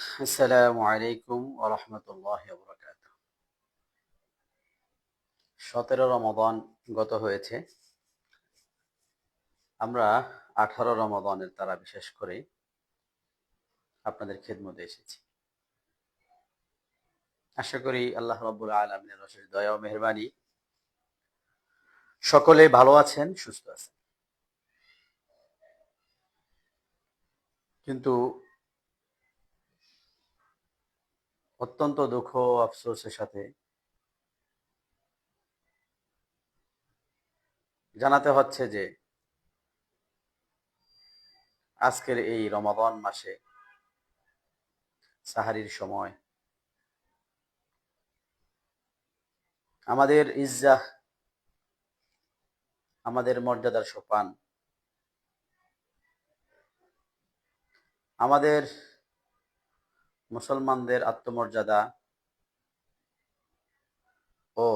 আসসালামু আলাইকুম ওরহমতুল্লাহ বরকাত সতেরো রমাদান গত হয়েছে। আমরা আঠারো রমাদানের তারা বিশেষ করে আপনাদের খেদমতে এসেছি। আশা করি আল্লাহ রব্বুল আলমিনের অশেষ দয়া ও মেহরবানি সকলে ভালো আছেন, সুস্থ আছেন। কিন্তু অত্যন্ত দুঃখ আফসোসের সাথে জানাতে হচ্ছে যে আজকের এই রমাদান মাসে সাহারির সময় আমাদের ইজ্জাহ, আমাদের মর্যাদার সোপান, আমাদের মুসলমানদের আত্মমর্যাদা ও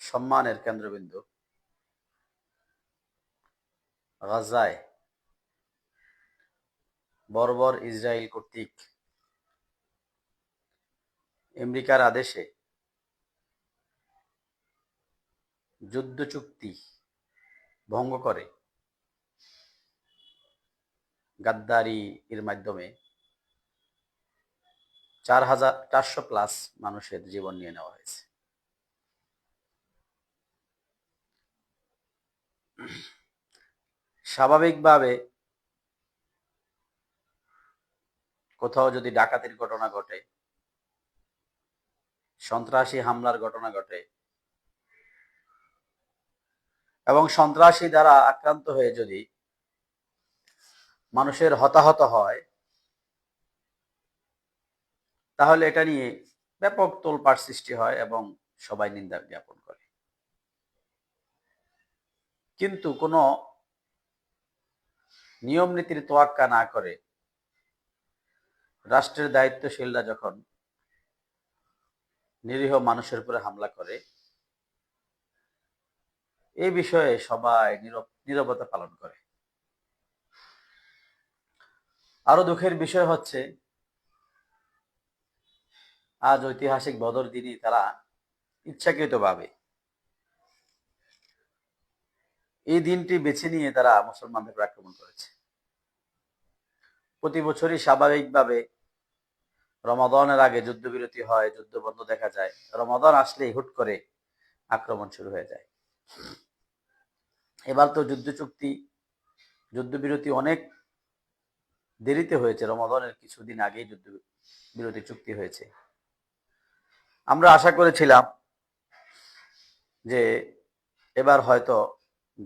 সম্মানের কেন্দ্রবিন্দু। গাজায় বর্বর ইসরায়েল কর্তৃক আমেরিকার আদেশে যুদ্ধ চুক্তি ভঙ্গ করে। গাদ্দারি এর মাধ্যমে চার হাজার চারশো প্লাস মানুষের জীবন নিয়ে নেওয়া হয়েছে। স্বাভাবিকভাবে কোথাও যদি ডাকাতির ঘটনা ঘটে, সন্ত্রাসী হামলার ঘটনা ঘটে এবং সন্ত্রাসী দ্বারা আক্রান্ত হয়ে যদি মানুষের হতাহত হয়, তাহলে এটা নিয়ে ব্যাপক তোলপাড় সৃষ্টি হয় এবং সবাই নিন্দা জ্ঞাপন করে। কিন্তু কোনো নিয়ম নীতির তোয়াক্কা না করে রাষ্ট্রের দায়িত্বশীলরা যখন নিরীহ মানুষের উপরে হামলা করে এই বিষয়ে সবাই নীরবতা পালন করে। আরও দুঃখের বিষয় হচ্ছে, আজ ঐতিহাসিক বদর দিনই তারা ইচ্ছাকৃতভাবে এই দিনটি বেছে নিয়ে তারা মুসলমানদের আক্রমণ করেছে। প্রতি বছরই স্বাভাবিকভাবে রমাদনের আগে যুদ্ধবিরতি হয়, যুদ্ধ বন্ধ দেখা যায়। রমাদন আসলেই হুট করে আক্রমণ শুরু হয়ে যায়। এবার তো যুদ্ধ চুক্তি, যুদ্ধবিরতি অনেক দেরিতে হয়েছে। রমাদনের কিছুদিন আগেই যুদ্ধ বিরতি চুক্তি হয়েছে। আমরা আশা করেছিলাম যে এবার হয়তো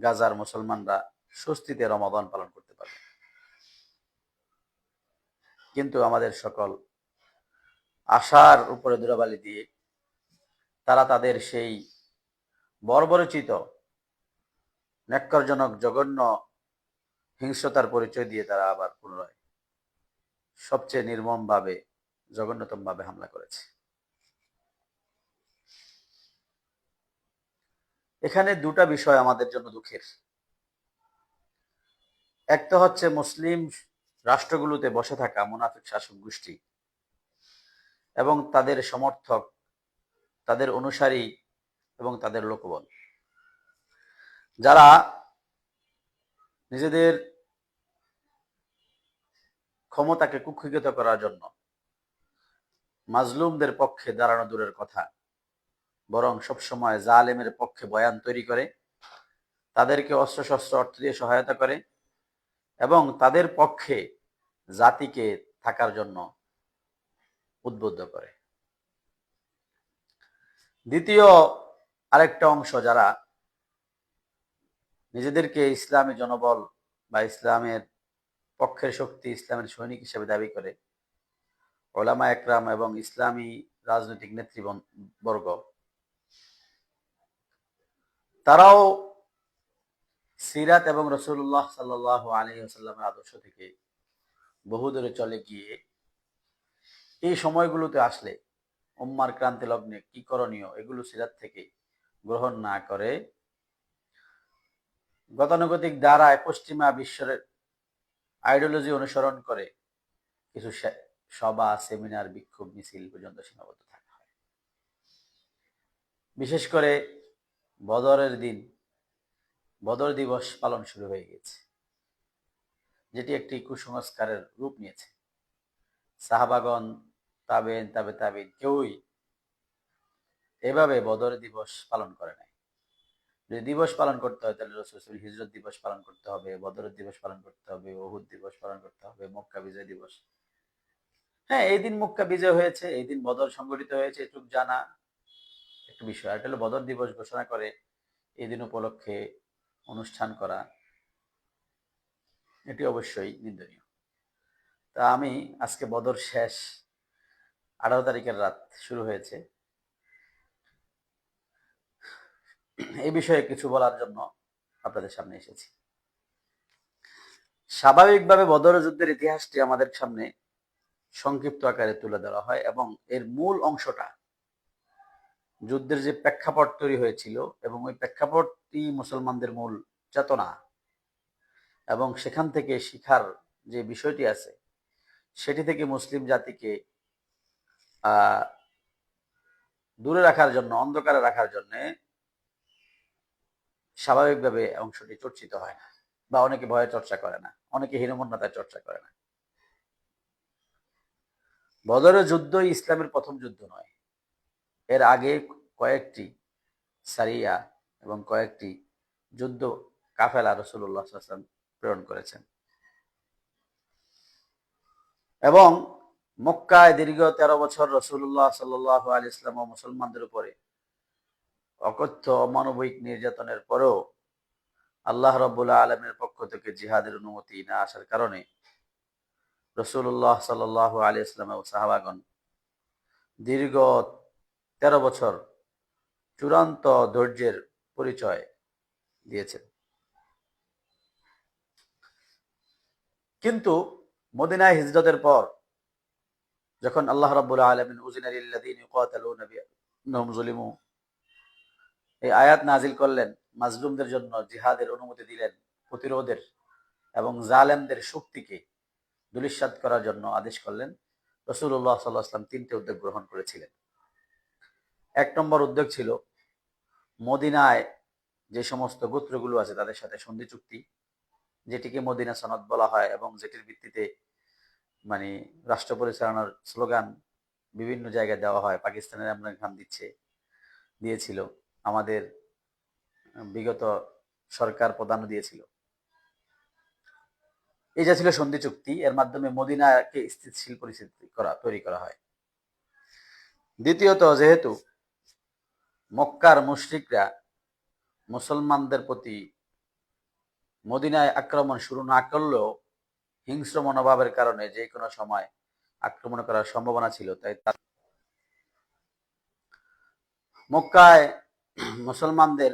গাজার মুসলমানরা স্বস্তিতে রমাদন পালন করতে পারবে। কিন্তু আমাদের সকল আশার উপরে দূরাবালি দিয়ে তারা তাদের সেই বর্বরচিত, ন্যাক্করজনক, জঘন্য হিংস্রতার পরিচয় দিয়ে তারা আবার পুনরায় সবচেয়ে নির্মমভাবে, জঘন্যতমভাবে হামলা করেছে। এখানে দুটা বিষয় আমাদের জন্য দুঃখের। এক তো হচ্ছে মুসলিম রাষ্ট্রগুলোতে বসে থাকা মুনাফিক শাসক গোষ্ঠী এবং তাদের সমর্থক, তাদের অনুসারী এবং তাদের লোকবল। যারা নিজেদের ক্ষমতাকে কুক্ষিগত করার জন্য। মাজলুমদের পক্ষে দাঁড়ানো দূরের কথা। বরং সবসময় জালেমের পক্ষে বয়ান তৈরি করে। তাদেরকে অস্ত্রশস্ত্র অর্থ দিয়ে সহায়তা করে। এবং তাদের পক্ষে জাতিকে থাকার জন্য উদ্বুদ্ধ করে। দ্বিতীয় আরেকটা অংশ যারা নিজেদেরকে ইসলামী জনবল বা ইসলামের পক্ষের শক্তি ইসলামের সৈনিক হিসেবে দাবি করে। ওলামা একরাম এবং ইসলামী রাজনৈতিক নেতৃবর্গ তারাও সিরাত এবং রসুল্লাহ সাল্লাহ আলী আসাল্লামের আদর্শ থেকে বহু দূরে চলে গিয়ে এই সময়গুলোতে আসলে উম্মার ক্রান্তি লগ্নে কি করণীয় এগুলো সিরাত থেকে গ্রহণ না করে গতানুগতিক দ্বারায় পশ্চিমা বিশ্বের আইডিওলজি অনুসরণ করে কিছু সভা, সেমিনার, বিক্ষোভ, মিছিল পর্যন্ত সীমাবদ্ধ থাকা হয়। বিশেষ করে বদরের দিন, বদর দিবস পালন শুরু হয়ে গেছে। যেটি একটি কুসংস্কারের রূপ নিয়েছে। সাহাবাগন তাবেন তাবে তাবিন কেউই এভাবে বদর দিবস পালন করে নাই। যদি দিবস পালন করতে হয়, তাহলে রসুল হিজরত দিবস পালন করতে হবে বদরত দিবস পালন করতে হবে ওহুদ দিবস পালন করতে হবে, মক্কা বিজয় দিবস। হ্যাঁ এই দিন মক্কা বিজয় হয়েছে, এই দিন বদর সংগঠিত হয়েছে, এটুক জানা একটু বিষয়। আর হলো বদর দিবস ঘোষণা করে এই দিন উপলক্ষে অনুষ্ঠান করা। এটি অবশ্যই নিন্দনীয়। তা আমি আজকে বদর শেষ, আঠারো তারিখের রাত শুরু হয়েছে। এই বিষয়ে কিছু বলার জন্য আপনাদের সামনে এসেছি। স্বাভাবিকভাবে বদর যুদ্ধের ইতিহাসটি আমাদের সামনে সংক্ষিপ্ত আকারে তুলে ধরা হয় এবং এর মূল অংশটা যুদ্ধের যে প্রেক্ষাপট তৈরি হয়েছিল এবং ওই প্রেক্ষাপটটি মুসলমানদের মূল চেতনা এবং সেখান থেকে শিখার যে বিষয়টি আছে, সেটি থেকে মুসলিম জাতিকে দূরে রাখার জন্য, অন্ধকারে রাখার জন্য স্বাভাবিকভাবে অংশটি চর্চিত হয় না বা অনেকে ভয়ে চর্চা করে না, অনেকে হীনমন্যতায় চর্চা করে না। বদরের যুদ্ধ ইসলামের প্রথম যুদ্ধ নয়। এর আগে কয়েকটি সারিয়া এবং কয়েকটি যুদ্ধ কাফেলা রসুল্লাহ আসলাম প্রেরণ করেছেন। এবং মক্কায় দীর্ঘ তেরো বছর রসুল্লাহ সাল্লাহ আলি ইসলাম ও মুসলমানদের উপরে অকথ্য, অমানবিক নির্যাতনের পরেও আল্লাহ রব্বুল্লাহ আলমের পক্ষ থেকে জিহাদের অনুমতি না আসার কারণে রসুল্লাহ সাল আলী ইসলাম সাহাবাগন দীর্ঘ তেরো বছর চূড়ান্ত ধৈর্যের পরিচয় দিয়েছেন। কিন্তু মদিনায় হিজরতের পর যখন আল্লাহ রাব্বুল আলামিন যুলিমু এই আয়াত নাজিল করলেন, মাজলুমদের জন্য জিহাদের অনুমতি দিলেন প্রতিরোধের এবং জালেমদের শক্তিকে দুলিশ্বাত করার জন্য আদেশ করলেন। রসুল্লাহ সাল্লাহ আসলাম তিনটে উদ্যোগ গ্রহণ করেছিলেন। এক নম্বর উদ্যোগ ছিল মদিনায় যে সমস্ত গোত্রগুলো আছে তাদের সাথে সন্ধি চুক্তি, যেটিকে মদিনা সনদ বলা হয় এবং যেটির ভিত্তিতে মানে রাষ্ট্র পরিচালনার স্লোগান বিভিন্ন জায়গায় দেওয়া হয়, পাকিস্তানের ইমরান খান দিচ্ছে, দিয়েছিল। আমাদের বিগত সরকার প্রধানও দিয়েছিল। এই যা ছিল সন্ধি চুক্তি, এর মাধ্যমে মদিনাকে স্থিতিশীল পরিস্থিতি করা, তৈরি করা হয়। দ্বিতীয়ত, যেহেতু মক্কার মুশরিকরা মুসলমানদের প্রতি মদিনায় আক্রমণ শুরু না করলেও হিংস্র মনোভাবের কারণে যে কোনো সময় আক্রমণ করার সম্ভাবনা ছিল, তাই মক্কায় মুসলমানদের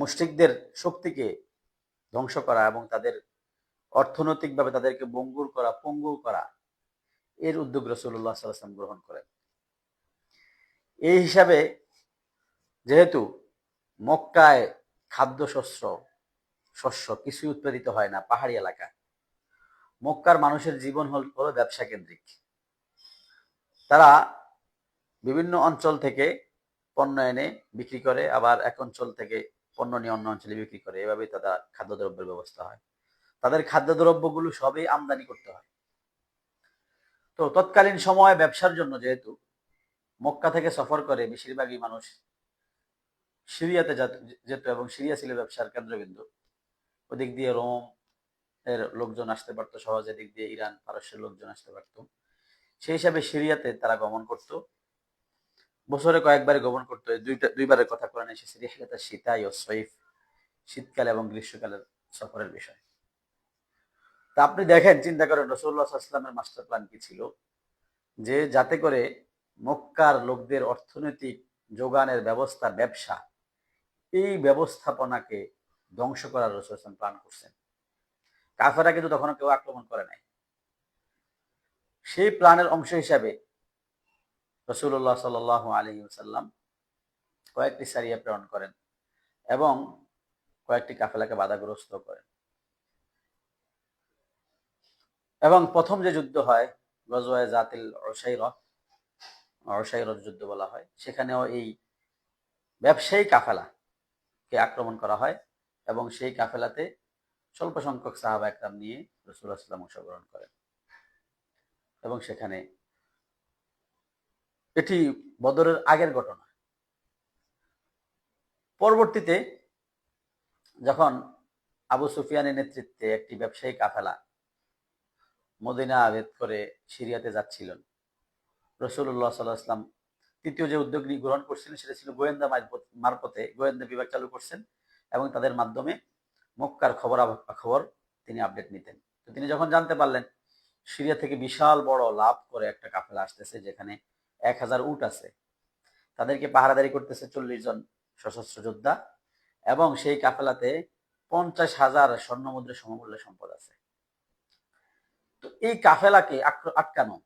মুশরিকদের শক্তিকে ধ্বংস করা এবং তাদের অর্থনৈতিকভাবে তাদেরকে বঙ্গুর করা, পঙ্গু করা, এর উদ্যোগ রসুল্লাহ সাল্লাম গ্রহণ করেন। এই হিসাবে যেহেতু মক্কায় খাদ্যশস্য, শস্য কিছুই উৎপাদিত হয় না, পাহাড়ি এলাকা, মক্কার মানুষের জীবন হল, হলো ব্যবসা কেন্দ্রিক তারা বিভিন্ন অঞ্চল থেকে পণ্য এনে বিক্রি করে, আবার এক অঞ্চল থেকে পণ্য নিয়ে অন্য অঞ্চলে বিক্রি করে। এভাবেই তাদের খাদ্যদ্রব্যের ব্যবস্থা হয়। তাদের খাদ্যদ্রব্যগুলো সবই আমদানি করতে হয়। তো তৎকালীন সময়ে ব্যবসার জন্য যেহেতু মক্কা থেকে সফর করে বেশিরভাগই মানুষ সিরিয়াতে যাত- এবং সিরিয়া ছিল ব্যবসার কেন্দ্রবিন্দু। ওদিক দিয়ে রোম এর লোকজন আসতে পারতো সহজে, দিক দিয়ে ইরান, পারস্যের লোকজন আসতে পারতো। সেই হিসাবে সিরিয়াতে তারা গমন করত। বছরে কয়েকবার গমন করতো এই দুইটা দুইবারের কথা কোরআনে এসেছে, রিহলাতা শীতাই ও সৈফ, শীতকাল এবং গ্রীষ্মকালের সফরের বিষয়। তা আপনি দেখেন, চিন্তা করেন রসুল্লাহ আসলামের মাস্টার প্ল্যান কি ছিল? যে যাতে করে মক্কার লোকদের অর্থনৈতিক যোগানের ব্যবস্থা, ব্যবসা, এই ব্যবস্থাপনাকে ধ্বংস করার রসুল প্ল্যান করছেন। কাফেরা কিন্তু তখনও কেউ আক্রমণ করে নাই। সেই প্ল্যানের অংশ হিসাবে রসুল্লাহ সাল আলহি সাল্লাম কয়েকটি সারিয়া প্রেরণ করেন এবং কয়েকটি কাফেলাকে বাধাগ্রস্ত করেন। এবং প্রথম যে যুদ্ধ হয় গজওয়ায় জাতিল অসাইর অসাইর যুদ্ধ বলা হয়, সেখানেও এই ব্যবসায়ী কাফেলা কে আক্রমণ করা হয় এবং সেই কাফেলাতে স্বল্প সংখ্যক সাহাবা একরাম নিয়ে রসুল্লাহ সাল্লাম অংশগ্রহণ করেন। এবং সেখানে এটি বদরের আগের ঘটনা। পরবর্তীতে যখন আবু সুফিয়ানের নেতৃত্বে একটি ব্যবসায়ী কাফেলা মদিনা আবেদ করে সিরিয়াতে যাচ্ছিলেন রসুল্লাহ সাল্লাহ তৃতীয় যে উদ্যোগ গ্রহণ করছিলেন সেটা ছিল গোয়েন্দা মারফতে গোয়েন্দা বিভাগ চালু করছেন এবং তাদের মাধ্যমে মক্কার খবর খবর তিনি আপডেট নিতেন। তো তিনি যখন জানতে পারলেন, সিরিয়া থেকে বিশাল বড় লাভ করে একটা কাফেলা আসতেছে যেখানে এক হাজার উট আছে। তাদেরকে পাহারাদারি করতেছে চল্লিশ জন সশস্ত্র যোদ্ধা এবং সেই কাফেলাতে পঞ্চাশ হাজার স্বর্ণমুদ্রের সমমূল্য সম্পদ আছে। তো এই কাফেলাকে আটকানো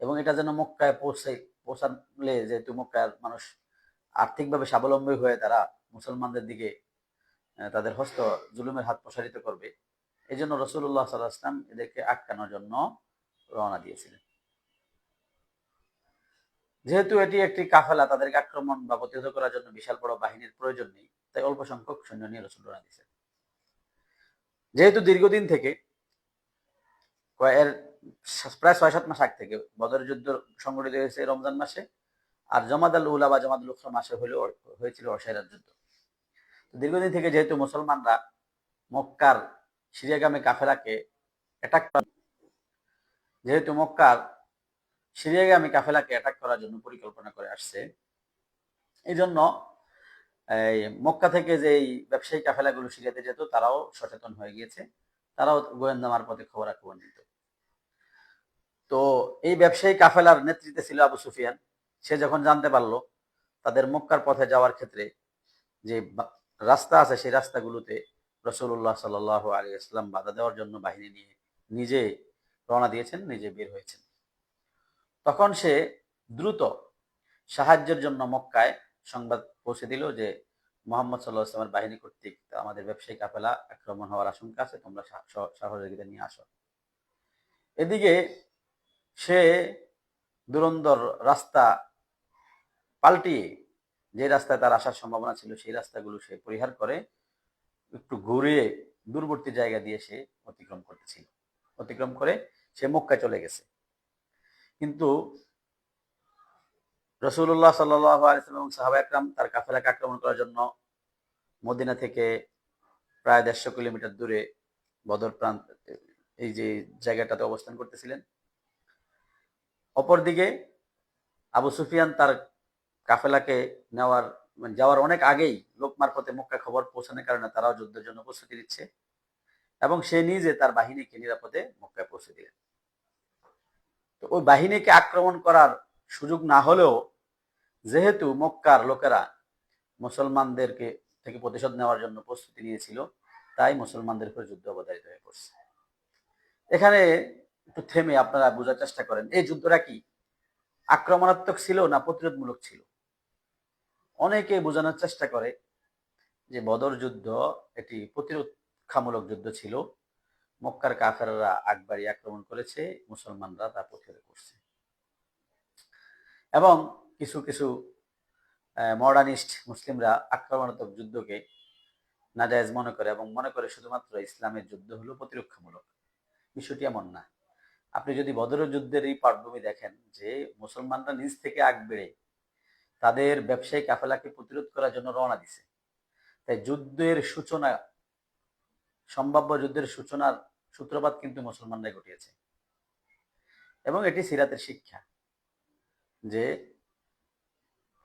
এবং এটা যেন মক্কায় পৌঁছে পৌঁছালে যেহেতু মক্কার মানুষ আর্থিকভাবে স্বাবলম্বী হয়ে তারা মুসলমানদের দিকে তাদের হস্ত জুলুমের হাত প্রসারিত করবে এই জন্য রসুল্লাহ সাল্লাহ আসলাম এদেরকে আটকানোর জন্য রওনা দিয়েছিলেন। যেহেতু এটি একটি কাফেলা, তাদেরকে আক্রমণ বা প্রতিহত করার জন্য বিশাল বড় বাহিনীর প্রয়োজন নেই, তাই অল্প সংখ্যক সৈন্য নিয়ে রসুল রওনা দিয়েছেন। যেহেতু দীর্ঘদিন থেকে এর প্রায় ছয় সাত মাস আগ থেকে বদর যুদ্ধ সংগঠিত হয়েছে রমজান মাসে, আর জমাদ আল উলা বা জমাদ উখরা মাসে হলেও হয়েছিল অসাইরার যুদ্ধ। দীর্ঘদিন থেকে যেহেতু মুসলমানরা মক্কার সিরিয়াগামী কাফেলাকে অ্যাটাক যেহেতু মক্কার সিরিয়াগামী কাফেলাকে অ্যাটাক করার জন্য পরিকল্পনা করে আসছে। এই জন্য এই মক্কা থেকে যে ব্যবসায়ী কাফেলাগুলো সিরিয়াতে যেত, তারাও সচেতন হয়ে গিয়েছে। তারাও গোয়েন্দা মারফতে খবর আক্রমণ দিত তো এই ব্যবসায়ী কাফেলার নেতৃত্বে ছিল আবু সুফিয়ান। সে যখন জানতে পারল তাদের মক্কার পথে যাওয়ার ক্ষেত্রে যে রাস্তা আছে, সেই রাস্তাগুলোতে রসুল্লাহ সাল আলী ইসলাম বাধা দেওয়ার জন্য বাহিনী নিয়ে নিজে রওনা দিয়েছেন, নিজে বের হয়েছেন। তখন সে দ্রুত সাহায্যের জন্য মক্কায় সংবাদ পৌঁছে দিল যে মোহাম্মদ সাল্লাহ ইসলামের বাহিনী কর্তৃক আমাদের ব্যবসায়িক কাফেলা আক্রমণ হওয়ার আশঙ্কা আছে, তোমরা সহযোগিতা নিয়ে আসো। এদিকে সে দুরন্দর রাস্তা পাল্টিয়ে, যে রাস্তায় তার আসার সম্ভাবনা ছিল, সেই রাস্তাগুলো সে পরিহার করে একটু ঘুরিয়ে দূরবর্তী জায়গা দিয়ে সে অতিক্রম করতেছিল। অতিক্রম করে সে মক্কায় চলে গেছে। কিন্তু রসুল্লাহ সাল্লাম এবং সাহাবা একরাম তার কাফেলাকে আক্রমণ করার জন্য মদিনা থেকে প্রায় দেড়শো কিলোমিটার দূরে বদর প্রান্ত, এই যে জায়গাটাতে অবস্থান করতেছিলেন। অপরদিকে আবু সুফিয়ান তার কাফেলাকে নেওয়ার মানে যাওয়ার অনেক আগেই লোক মারফতে মক্কা খবর পৌঁছানোর কারণে তারাও যুদ্ধের জন্য প্রস্তুতি দিচ্ছে এবং সে নিজে তার বাহিনীকে নিরাপদে মক্কায় পৌঁছে দিলেন। ওই বাহিনীকে আক্রমণ করার সুযোগ না হলেও, যেহেতু মক্কার লোকেরা মুসলমানদেরকে থেকে প্রতিশোধ নেওয়ার জন্য প্রস্তুতি নিয়েছিল, তাই মুসলমানদের উপর যুদ্ধ অবতারিত হয়ে পড়ছে। এখানে একটু থেমে আপনারা বোঝার চেষ্টা করেন, এই যুদ্ধটা কি? আক্রমণাত্মক ছিল না প্রতিরোধমূলক ছিল? অনেকে বোঝানোর চেষ্টা করে যে বদর যুদ্ধ এটি প্রতিরক্ষামূলক যুদ্ধ ছিল। মক্কার কাফেররা আকবারি আক্রমণ করেছে, মুসলমানরা তা প্রতিরোধ করছে। এবং কিছু কিছু মডার্নিস্ট মুসলিমরা আক্রমণাত্মক যুদ্ধকে নাজায়জ মনে করে এবং মনে করে শুধুমাত্র ইসলামের যুদ্ধ হলো প্রতিরক্ষামূলক। বিষয়টি এমন না। আপনি যদি বদর যুদ্ধের এই পটভূমি দেখেন যে মুসলমানরা নিজ থেকে আগ বেড়ে তাদের ব্যবসায়ী কাফেলাকে প্রতিরোধ করার জন্য রওনা দিছে, তাই যুদ্ধের সূচনা, সম্ভাব্য যুদ্ধের সূচনার সূত্রপাত কিন্তু মুসলমানরাই ঘটিয়েছে। এবং এটি সিরাতের শিক্ষা যে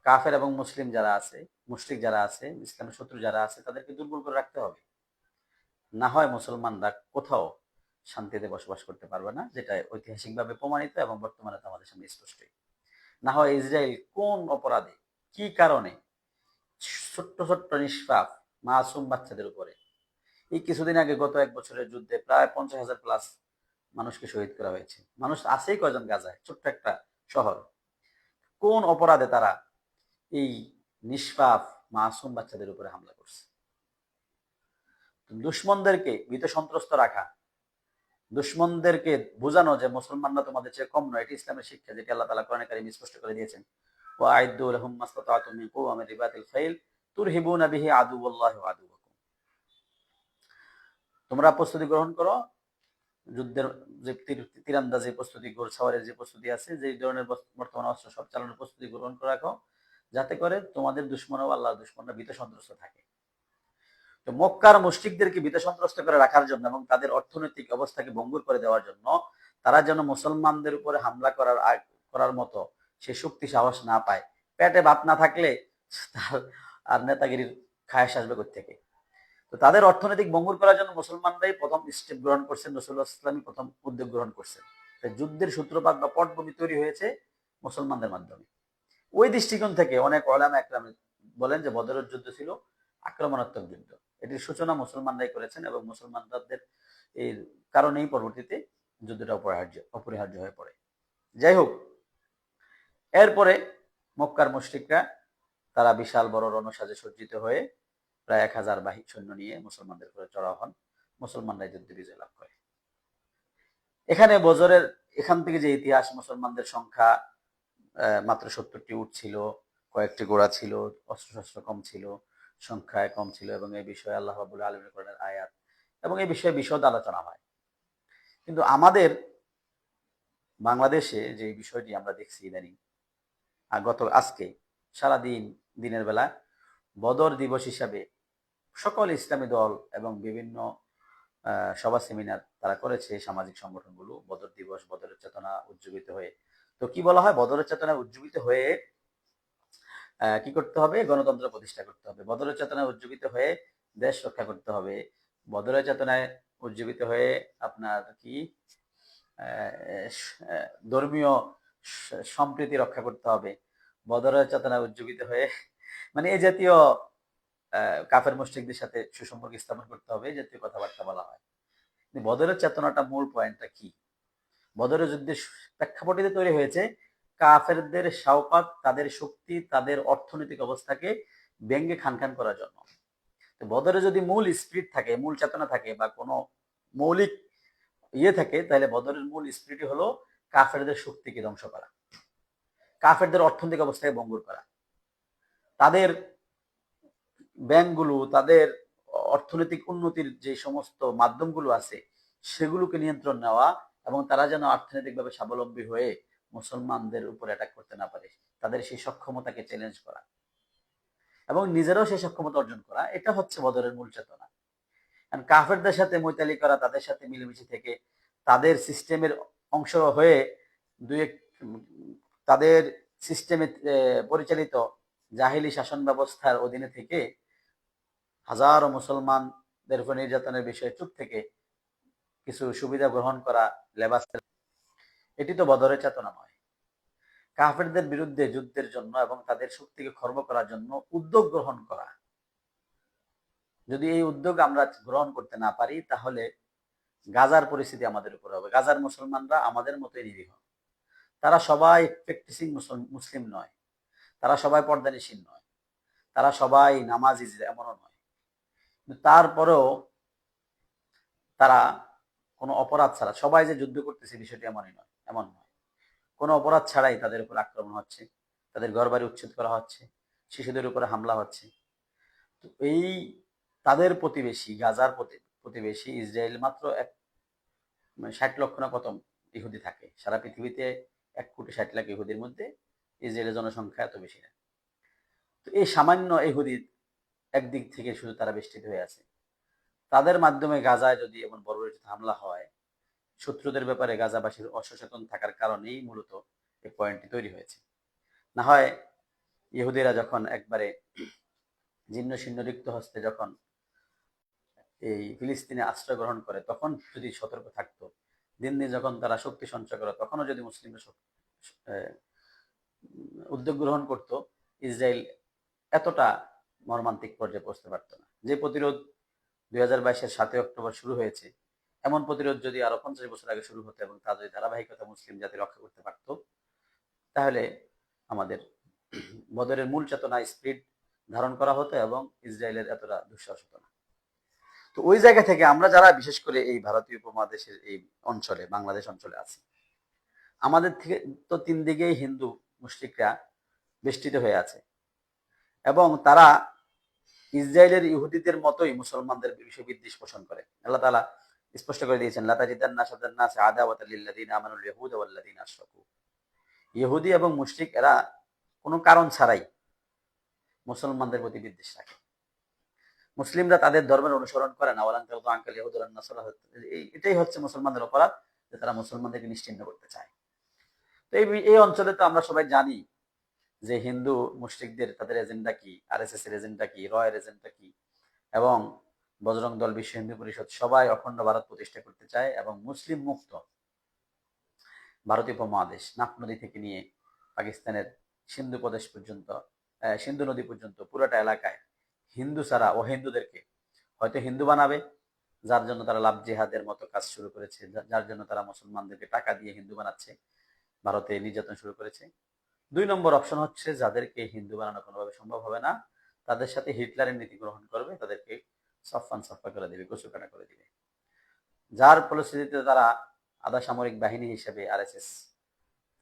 কাফের এবং মুসলিম যারা আছে মুসলিক যারা আছে, ইসলামের শত্রু যারা আছে, তাদেরকে দুর্বল করে রাখতে হবে। না হয় মুসলমানরা কোথাও শান্তিতে বসবাস করতে পারবে না, যেটা ঐতিহাসিকভাবে প্রমাণিত এবং বর্তমানে তো আমাদের সামনে স্পষ্টই না হয় ইসরায়েল কোন অপরাধে, কি কারণে ছোট্ট ছোট্ট নিষ্পাপ মাসুম বাচ্চাদের উপরে এই কিছুদিন আগে গত এক বছরের যুদ্ধে প্রায় পঞ্চাশ হাজার প্লাস মানুষকে শহীদ করা হয়েছে। মানুষ আছেই কয়জন গাজায়? ছোট্ট একটা শহর। কোন অপরাধে তারা এই নিষ্পাপ, মাসুম বাচ্চাদের উপরে হামলা করছে? দুশ্মনদেরকে ভীত সন্ত্রস্ত রাখা, দুশ্মনদেরকে বোঝানো যে মুসলমানরা তোমাদের চেয়ে কম নয়, এটি ইসলামের শিক্ষা, যেটি আল্লাহ তালা কোরআন কারিম স্পষ্ট করে দিয়েছেন। ও আইদুল হুম্মাস্তাতুম মিন কুওয়ামির রিবাতিল খাইল তুরহিবুনা বিহি আদুওয়াল্লাহি ওয়া আদুওয়াকুম তোমরা প্রস্তুতি গ্রহণ করো। যুদ্ধের যে তীর- তীরান্দাজি প্রস্তুতি, ঘোড়সাওয়ারের যে প্রস্তুতি আছে যে ধরনের বর্তমান অস্ত্র সব চালানোর প্রস্তুতি গ্রহণ করে রাখো। যাতে করে তোমাদের দুশ্মন ও আল্লাহ দুশ্মনরা ভীত সন্ত্রস্ত থাকে। তো মক্কার মুশরিকদেরকে ভীত সন্ত্রস্ত করে রাখার জন্য এবং তাদের অর্থনৈতিক অবস্থাকে ভঙ্গুর করে দেওয়ার জন্য তারা যেন মুসলমানদের উপরে হামলা করার করার মতো সে শক্তি, সাহস না পায়। পেটে ভাত না থাকলে তার আর নেতাগিরির খায়াস আসবে থেকে তো তাদের অর্থনৈতিক ভঙ্গুর করার জন্য মুসলমানরাই প্রথম স্টেপ গ্রহণ করছেন রসুল্লাহ ইসলামী প্রথম উদ্যোগ গ্রহণ করছেন। তাই যুদ্ধের সূত্রপাত বা পটভূমি তৈরি হয়েছে মুসলমানদের মাধ্যমে। ওই দৃষ্টিকোণ থেকে অনেক ওলামা একরাম বলেন যে বদরের যুদ্ধ ছিল আক্রমণাত্মক যুদ্ধ। এটির সূচনা মুসলমানরাই করেছেন এবং মুসলমানদের এর কারণেই পরবর্তীতে যুদ্ধটা অপরিহার্য অপরিহার্য হয়ে পড়ে। যাই হোক, এরপরে মক্কার মুশরিকরা তারা বিশাল বড় রণসাজে সজ্জিত হয়ে প্রায় এক হাজার বাহিক সৈন্য নিয়ে মুসলমানদের উপরে চড়াও হন। মুসলমানরাই যুদ্ধে বিজয় লাভ করে। এখানে বজরের, এখান থেকে যে ইতিহাস, মুসলমানদের সংখ্যা মাত্র সত্তরটি উট ছিল, কয়েকটি গোড়া ছিল, অস্ত্রশস্ত্র কম ছিল, সংখ্যায় কম ছিল এবং এই বিষয়ে আল্লাহ রাবুল আলমীর আয়াত এবং এই বিষয়ে বিশদ আলোচনা হয়। কিন্তু আমাদের বাংলাদেশে যে বিষয়টি আমরা দেখছি ইদানিং গত, আজকে, সারাদিন, দিনের বেলা, বদর দিবস হিসাবে সকল ইসলামী দল এবং বিভিন্ন সভা সেমিনার তারা করেছে সামাজিক সংগঠনগুলো। বদর দিবস, বদরের চেতনা উজ্জীবিত হয়ে। তো কি বলা হয়? বদরের চেতনা উজ্জীবিত হয়ে কি করতে হবে? গণতন্ত্র প্রতিষ্ঠা করতে হবে। বদরের চেতনায় উজ্জীবিত হয়ে দেশ রক্ষা করতে হবে। বদরের চেতনায় উজ্জীবিত হয়ে আপনার কি ধর্মীয় সম্প্রীতি রক্ষা করতে হবে। বদরের চেতনায় উজ্জীবিত হয়ে মানে এই জাতীয় কাফের মুশরিকদের সাথে সুসম্পর্ক স্থাপন করতে হবে জাতীয় কথাবার্তা বলা হয়। বদরের চেতনাটা মূল পয়েন্টটা কি? বদরের যুদ্ধের প্রেক্ষাপটিতে তৈরি হয়েছে, কাফেরদের শাওকাত, তাদের শক্তি, তাদের অর্থনৈতিক অবস্থাকে ব্যঙ্গে খান খান করার জন্য। বদরে যদি মূল স্পিরিট থাকে, মূল চেতনা থাকে বা কোনো মৌলিক ইয়ে থাকে, তাহলে বদরের মূল স্পিরিটই হলো কাফেরদের শক্তিকে ধ্বংস করা, কাফেরদের অর্থনৈতিক অবস্থাকে ভঙ্গুর করা। তাদের ব্যাংকগুলো, তাদের অর্থনৈতিক উন্নতির যে সমস্ত মাধ্যমগুলো আছে, সেগুলোকে নিয়ন্ত্রণ নেওয়া এবং তারা যেন অর্থনৈতিকভাবে স্বাবলম্বী হয়ে মুসলমানদের উপর অ্যাটাক করতে না পারে, তাদের সেই সক্ষমতাকে চ্যালেঞ্জ করা এবং নিজেরাও সেই সক্ষমতা অর্জন করা, এটা হচ্ছে বদরের মূল চেতনা। কারণ কাফেরদের সাথে মৈতালি করা, তাদের সাথে মিলেমিশে থেকে, তাদের সিস্টেমের অংশ হয়ে দুই তাদের সিস্টেমে পরিচালিত জাহিলি শাসন ব্যবস্থার অধীনে থেকে হাজারো মুসলমানদের উপর নির্যাতনের বিষয়ে চুপ থেকে কিছু সুবিধা গ্রহণ করা লেবাস এটি তো বদরের চেতনা নয় কাফেরদের বিরুদ্ধে যুদ্ধের জন্য এবং তাদের শক্তিকে খর্ব করার জন্য উদ্যোগ গ্রহণ করা। যদি এই উদ্যোগ আমরা গ্রহণ করতে না পারি, তাহলে গাজার পরিস্থিতি আমাদের উপর হবে। গাজার মুসলমানরা আমাদের মতোই নিরীহ। তারা সবাই প্র্যাকটিসিং মুসলিম নয়। তারা সবাই পর্দানিসীন নয়। তারা সবাই নামাজি এমনও নয়। তারপরেও তারা কোনো অপরাধ ছাড়া, সবাই যে যুদ্ধ করতেছে বিষয়টি এমনই নয়, এমন নয়। কোনো অপরাধ ছাড়াই তাদের উপর আক্রমণ হচ্ছে, তাদের ঘরবাড়ি উচ্ছেদ করা হচ্ছে, শিশুদের উপরে হামলা হচ্ছে। তো এই তাদের প্রতিবেশী, গাজার প্রতি- প্রতিবেশী ইসরায়েল মাত্র এক মানে ষাট লক্ষ না কত ইহুদি থাকে? সারা পৃথিবীতে এক কোটি ষাট লাখ ইহুদির মধ্যে ইসরায়েলের জনসংখ্যা এত বেশি না। তো এই সামান্য ইহুদি একদিক থেকে শুধু তারা বেষ্টিত হয়ে আছে। তাদের মাধ্যমে গাজায় যদি এমন বড় হামলা হয়, শত্রুদের ব্যাপারে গাজাবাসীর অসচেতন থাকার কারণেই মূলত এই পয়েন্টটি তৈরি হয়েছে। না হয় ইহুদিরা যখন একবারে জীর্ণ শীর্ণ রিক্ত হস্তে যখন এই ফিলিস্তিনে আশ্রয় গ্রহণ করে, তখন যদি সতর্ক থাকতো। দিন দিন যখন তারা শক্তি সঞ্চয় করে, তখনও যদি মুসলিমরা উদ্যোগ গ্রহণ করত, ইসরায়েল এতটা মর্মান্তিক পর্যায়ে পৌঁছতে পারতো না। যে প্রতিরোধ দুই হাজার বাইশের সাতই অক্টোবর শুরু হয়েছে, এমন প্রতিরোধ যদি আরও পঞ্চাশ বছর আগে শুরু হতো এবং তা যদি ধারাবাহিকতা মুসলিম জাতি রক্ষা করতে পারত, তাহলে আমাদের বদরের মূল চেতনা স্পিরিট ধারণ করা হতো এবং ইসরায়েলের এতটা দুঃসাহস হতো না। তো ওই জায়গা থেকে আমরা যারা, বিশেষ করে এই ভারতীয় উপমহাদেশের এই অঞ্চলে, বাংলাদেশ অঞ্চলে আছি, আমাদের থেকে তো তিন দিকেই হিন্দু মুসলিকরা বেষ্টিত হয়ে আছে। এবং তারা ইসরায়েলের ইহুদিদের মতোই মুসলমানদের বিষয়ে বিদ্বেষ পোষণ করে। আল্লাহ তালা স্পষ্ট করে দিয়েছেন ইহুদি এবং মুশরিক, এরা কোনো কারণ ছাড়াই মুসলমানদের প্রতি বিদ্বেষ রাখে। মুসলিমরা তাদের ধর্মের অনুসরণ করে না। আঙ্কাল এটাই হচ্ছে মুসলমানদের অপরাধ যে তারা মুসলমানদেরকে নিশ্চিন্ন করতে চায়। তো এই অঞ্চলে তো আমরা সবাই জানি যে হিন্দু মুসলিকদের তাদের এজেন্ডা কি? আর এস এস এর এজেন্ডা কি? রয়ের এজেন্ডা কি? এবং বজরং দল বিশ্ব হিন্দু পরিষদ সবাই অখণ্ড ভারত প্রতিষ্ঠা করতে চায় এবং মুসলিম মুক্ত ভারতীয় উপমহাদেশ নাফ নদী থেকে নিয়ে পাকিস্তানের সিন্ধু প্রদেশ পর্যন্ত সিন্ধু নদী পর্যন্ত পুরোটা এলাকায় হিন্দু ছাড়া ও হিন্দুদেরকে হয়তো হিন্দু বানাবে, যার জন্য তারা লাভ জেহাদের মতো কাজ শুরু করেছে যার জন্য তারা মুসলমানদেরকে টাকা দিয়ে হিন্দু বানাচ্ছে, ভারতে নির্যাতন শুরু করেছে। দুই নম্বর অপশন হচ্ছে যাদেরকে হিন্দু বানানো কোনোভাবে সম্ভব হবে না, তাদের সাথে হিটলারের নীতি গ্রহণ করবে, তাদেরকে সফান সফা করে দেবে কচুকাটা করে দিবে। যার ফলশ্রুতিতে তারা আধা সামরিক বাহিনী হিসেবে আরএসএস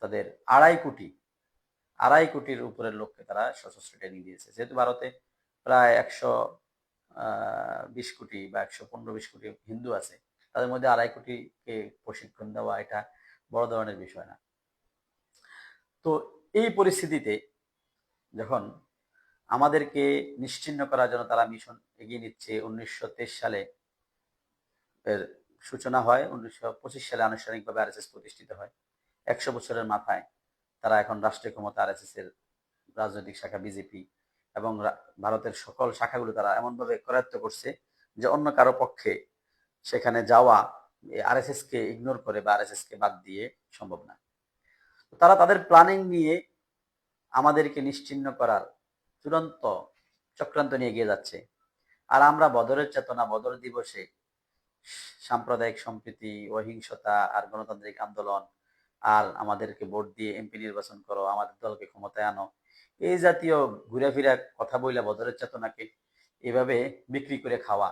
তাদের আড়াই কোটি, আড়াই কোটির উপরের লোককে তারা সশস্ত্র ট্রেনিং দিয়েছে। যেহেতু ভারতে প্রায় একশো বিশ কোটি বা একশো পনেরো বিশ কোটি হিন্দু আছে, তাদের মধ্যে আড়াই কোটিকে প্রশিক্ষণ দেওয়া এটা বড় ধরনের বিষয় না। তো এই পরিস্থিতিতে যখন আমাদেরকে নিশ্চিন্ন করার জন্য তারা মিশন এগিয়ে নিচ্ছে, উনিশশো তেইশ সালে এর সূচনা হয়, উনিশশো পঁচিশ সালে আনুষ্ঠানিকভাবে আরএসএস প্রতিষ্ঠিত হয়। একশো বছরের মাথায় তারা এখন রাষ্ট্রীয় ক্ষমতা আরএসএস এর রাজনৈতিক শাখা বিজেপি এবং ভারতের সকল শাখাগুলো তারা এমনভাবে করায়ত্ত করছে যে অন্য কারও পক্ষে সেখানে যাওয়া আরএসএস কে ইগনোর করে বা আরএসএস কে বাদ দিয়ে সম্ভব না। তারা তাদের প্ল্যানিং নিয়ে আমাদেরকে নিশ্চিন্ন করার চূড়ান্ত চক্রান্ত নিয়ে এগিয়ে যাচ্ছে। আর আমরা বদরের চেতনা, বদর দিবসে সাম্প্রদায়িক সম্প্রীতি, অহিংসতা আর গণতান্ত্রিক আন্দোলন আর আমাদেরকে ভোট দিয়ে এমপি নির্বাচন করো, আমাদের দলকে ক্ষমতায় আনো, এই জাতীয় ঘুরে ফিরে কথা বইলা বদরের চেতনাকে এভাবে বিক্রি করে খাওয়া।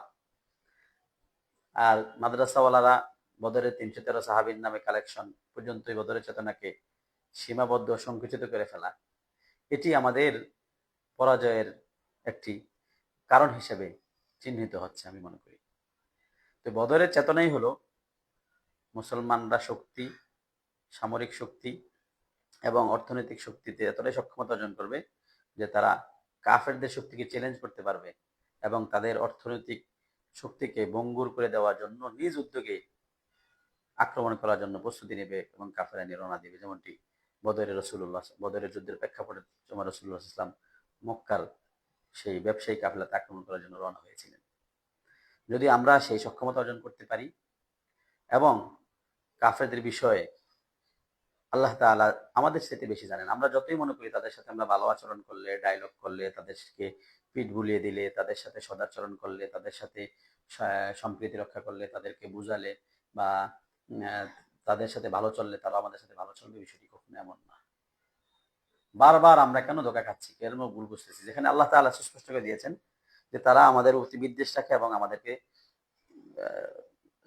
আর মাদ্রাসাওয়ালারা বদরের তিনশো তেরো সাহাবির নামে কালেকশন পর্যন্ত বদরের চেতনাকে সীমাবদ্ধ সংকুচিত করে ফেলা, এটি আমাদের পরাজয়ের একটি কারণ হিসেবে চিহ্নিত হচ্ছে আমি মনে করি। তো বদরের চেতনাই হলো মুসলমানরা শক্তি, সামরিক শক্তি এবং অর্থনৈতিক শক্তিতে এতটাই সক্ষমতা অর্জন করবে যে তারা কাফেরদের শক্তিকে চ্যালেঞ্জ করতে পারবে এবং তাদের অর্থনৈতিক শক্তিকে বঙ্গুর করে দেওয়ার জন্য নিজ উদ্যোগে আক্রমণ করার জন্য প্রস্তুতি নেবে এবং কাফেরা নিয়ে দিবে, যেমনটি বদরের রসুল্লাহ বদরের যুদ্ধের প্রেক্ষাপটে তোমার রসুল্লাহ ইসলাম মক্কার সেই ব্যবসায়ী কাফেলাতে আক্রমণ করার জন্য রওনা হয়েছিলেন। যদি আমরা সেই সক্ষমতা অর্জন করতে পারি এবং কাফেরদের বিষয়ে আল্লাহ তাআলা আমাদের সাথে বেশি জানেন, আমরা যতই মনে করি তাদের সাথে আমরা ভালো আচরণ করলে ডায়লগ করলে, তাদেরকে পিঠ বুলিয়ে দিলে, তাদের সাথে সদাচরণ করলে, তাদের সাথে সম্প্রীতি রক্ষা করলে, তাদেরকে বুঝালে বা তাদের সাথে ভালো চললে তারা আমাদের সাথে ভালো চলবে, বিষয়টি কখনো এমন না। বারবার আমরা কেন ধোকা খাচ্ছি? কেন ভুল বুঝতেছি। যেখানে আল্লাহ তাআলা সুস্পষ্ট করে দিয়েছেন যে তারা আমাদের অতি বিদ্বেষ রাখে এবং আমাদেরকে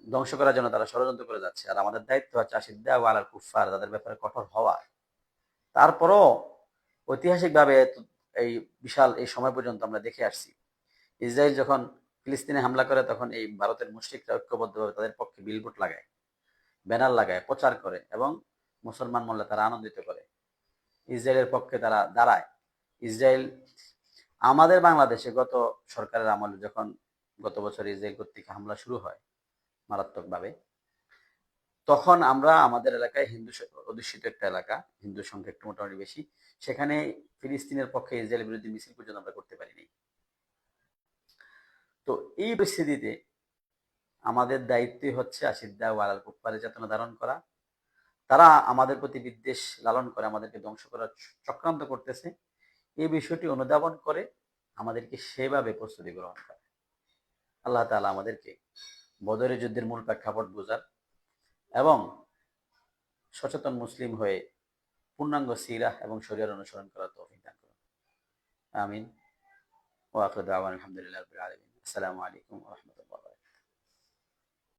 ধ্বংস করার জন্য তারা ষড়যন্ত্র করে যাচ্ছে। আর আমাদের দায়িত্ব হচ্ছে আশিদ্দা ও আলাল কুফার তাদের ব্যাপারে কঠোর হওয়া তারপরও ঐতিহাসিকভাবে এই বিশাল এই সময় পর্যন্ত আমরা দেখে আসছি, ইসরায়েল যখন ফিলিস্তিনে হামলা করে, তখন এই ভারতের মুসলিকরা ঐক্যবদ্ধভাবে তাদের পক্ষে বিলবোর্ড লাগায়। ব্যানার লাগায়, প্রচার করে এবং মুসলমান মোল্লা তারা আনন্দিত করে। ইসরায়েলের পক্ষে তারা দাঁড়ায়। ইসরায়েল, আমাদের বাংলাদেশে গত সরকারের আমলে যখন গত বছর ইসরায়েল কর্তৃক হামলা শুরু হয়, মারাত্মকভাবে, তখন আমরা আমাদের এলাকায় হিন্দু অধ্যুষিত একটা এলাকা, হিন্দু সংখ্যা একটু মোটামুটি বেশি, সেখানে ফিলিস্তিনের পক্ষে ইসরায়েল বিরোধী মিছিল পর্যন্ত আমরা করতে পারিনি। তো এই পরিস্থিতিতে আমাদের দায়িত্বই হচ্ছে আশিদ্দা ওয়ালাল কুপ্পারে চেতনা ধারণ করা। তারা আমাদের প্রতি বিদ্বেষ লালন করে, আমাদেরকে ধ্বংস করার চক্রান্ত করতেছে। এই বিষয়টি অনুধাবন করে আমাদেরকে সেভাবে প্রস্তুতি গ্রহণ করে। আল্লাহ তাআলা আমাদেরকে বদরে যুদ্ধের মূল প্রেক্ষাপট বোঝার এবং সচেতন মুসলিম হয়ে পূর্ণাঙ্গ সিরা এবং শরীর অনুসরণ করার তৌফিক দান করুন। আমিন। ও দাওয়ানা আলহামদুলিল্লাহি আসসালামু আলাইকুম রাহমাতুল্লাহ।